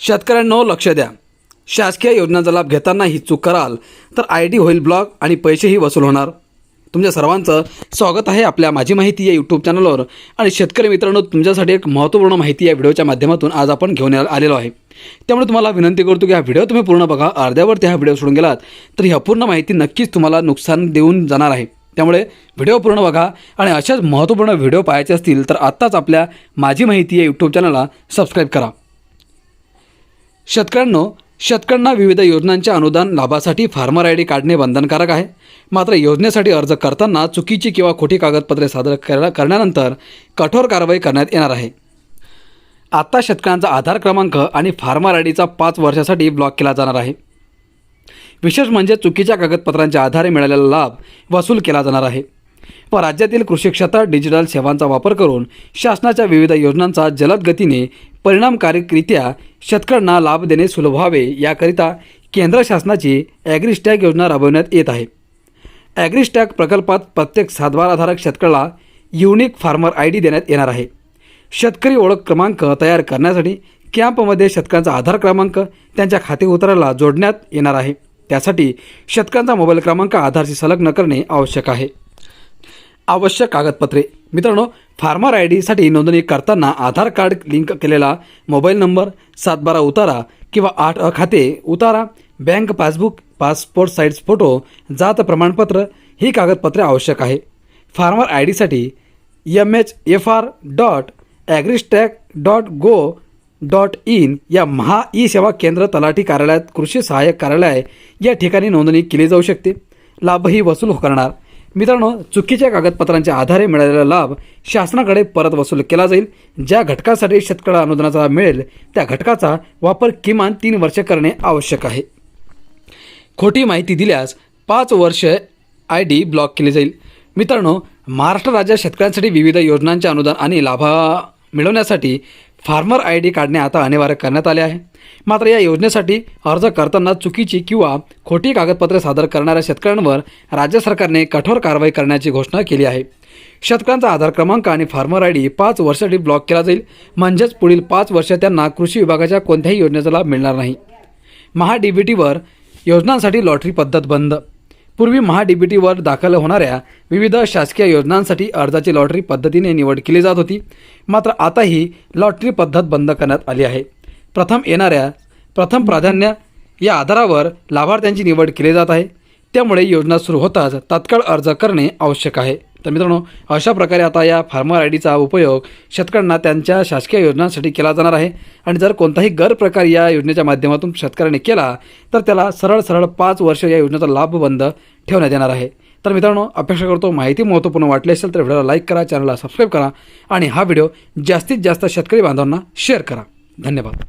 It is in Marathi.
शेतकऱ्यांनो लक्ष द्या. शासकीय योजनांचा लाभ घेताना ही चूक कराल तर आय डी होईल ब्लॉक आणि पैसेही वसूल होणार. तुमच्या सर्वांचं स्वागत आहे आपल्या माझी माहिती या यूट्यूब चॅनलवर आणि शेतकरी मित्रांनो तुमच्यासाठी एक महत्त्वपूर्ण माहिती या व्हिडिओच्या माध्यमातून आज आपण घेऊन आलेलो आहे. त्यामुळे तुम्हाला विनंती करतो की हा व्हिडिओ तुम्ही पूर्ण बघा. अर्ध्यावरती हा व्हिडिओ सोडून गेलात तर ही अपूर्ण माहिती नक्कीच तुम्हाला नुकसान देऊन जाणार आहे. त्यामुळे व्हिडिओ पूर्ण बघा आणि अशाच महत्त्वपूर्ण व्हिडिओ पाहायचे असतील तर आत्ताच आपल्या माझी माहिती या यूट्यूब चॅनलला सबस्क्राईब करा. शेतकऱ्यांनो शेतकऱ्यांना विविध योजनांच्या अनुदान लाभासाठी फार्मर आय डी काढणे बंधनकारक आहे. मात्र योजनेसाठी अर्ज करताना चुकीची किंवा खोटी कागदपत्रे सादर करण्यानंतर कठोर कारवाई करण्यात येणार आहे. आत्ता शेतकऱ्यांचा आधार क्रमांक आणि फार्मर आय डीचा पाच वर्षासाठी ब्लॉक केला जाणार आहे. विशेष म्हणजे चुकीच्या कागदपत्रांच्या आधारे मिळालेला लाभ वसूल केला जाणार आहे. व राज्यातील कृषी क्षेत्रात डिजिटल सेवांचा वापर करून शासनाच्या विविध योजनांचा जलद गतीने परिणामकारकरित्या शेतकऱ्यांना लाभ देणे सुलभ व्हावे याकरिता केंद्र शासनाची ॲग्रिस्टॅग योजना राबवण्यात येत आहे. ॲग्रिस्टॅग प्रकल्पात प्रत्येक सातबाराधारक शेतकऱ्याला युनिक फार्मर आय डी देण्यात येणार आहे. शेतकरी ओळख क्रमांक तयार करण्यासाठी कॅम्पमध्ये शेतकऱ्यांचा आधार क्रमांक त्यांच्या खाते उतराला जोडण्यात येणार आहे. त्यासाठी शेतकऱ्यांचा मोबाईल क्रमांक आधारशी संलग्न करणे आवश्यक आहे. आवश्यक कागदपत्रे. मित्रांनो फार्मर आय डीसाठी नोंदणी करताना आधार कार्ड लिंक केलेला मोबाईल नंबर सात बारा उतारा किंवा आठ अ खाते उतारा bank passbook passport size photo जात प्रमाणपत्र ही कागदपत्रे आवश्यक आहे. फार्मर आय डीसाठी M H F R dot agristack dot go dot in या महा ई सेवा केंद्र तलाठी कार्यालयात कृषी सहाय्यक कार्यालय या ठिकाणी नोंदणी केली जाऊ शकते. लाभही वसूल करणार मित्रांनो चुकीच्या कागदपत्रांच्या आधारे मिळालेला लाभ शासनाकडे परत वसूल केला जाईल. ज्या घटकासाठी शेतकऱ्याला अनुदानाचा लाभ मिळेल त्या घटकाचा वापर किमान तीन वर्षे करणे आवश्यक आहे. खोटी माहिती दिल्यास पाच वर्ष आय डी ब्लॉक केली जाईल. मित्रांनो महाराष्ट्र राज्यात शेतकऱ्यांसाठी विविध योजनांचे अनुदान आणि लाभा मिळवण्यासाठी फार्मर आय डी काढणे आता अनिवार्य करण्यात आले आहे. मात्र या योजनेसाठी अर्ज करताना चुकीची किंवा खोटी कागदपत्रे सादर करणाऱ्या शेतकऱ्यांवर राज्य सरकारने कठोर कारवाई करण्याची घोषणा केली आहे. शेतकऱ्यांचा आधार क्रमांक आणि फार्मर आय डी पाच वर्षासाठी ब्लॉक केला जाईल म्हणजेच पुढील पाच वर्ष त्यांना कृषी विभागाच्या कोणत्याही योजनेचा लाभ मिळणार नाही. महा डी बी टीवर योजनांसाठी लॉटरी पद्धत बंद पूर्वी महाडीबीटीवर बी टीवर दाखल होणाऱ्या विविध शासकीय योजनांसाठी अर्जाची लॉटरी पद्धतीने निवड केली जात होती. मात्र आता ही लॉटरी पद्धत बंद करण्यात आली आहे. प्रथम येणाऱ्या प्रथम प्राधान्य या आधारावर लाभार्थ्यांची निवड केली जात आहे. त्यामुळे योजना सुरू होताच तात्काळ अर्ज करणे आवश्यक आहे. तर मित्रांनो अशा प्रकारे आता या फार्मर आय डीचा उपयोग शेतकऱ्यांना त्यांच्या शासकीय योजनांसाठी केला जाणार आहे. आणि जर कोणताही गैरप्रकार या योजनेच्या माध्यमातून शेतकऱ्याने केला तर त्याला सरळ सरळ पाच वर्ष या योजनेचा लाभ बंद ठेवण्यात येणार आहे. तर मित्रांनो अपेक्षा करतो माहिती महत्त्वपूर्ण वाटली असेल तर व्हिडिओला लाईक करा चॅनलला सबस्क्राईब करा आणि हा व्हिडिओ जास्तीत जास्त शेतकरी बांधवांना शेअर करा. धन्यवाद.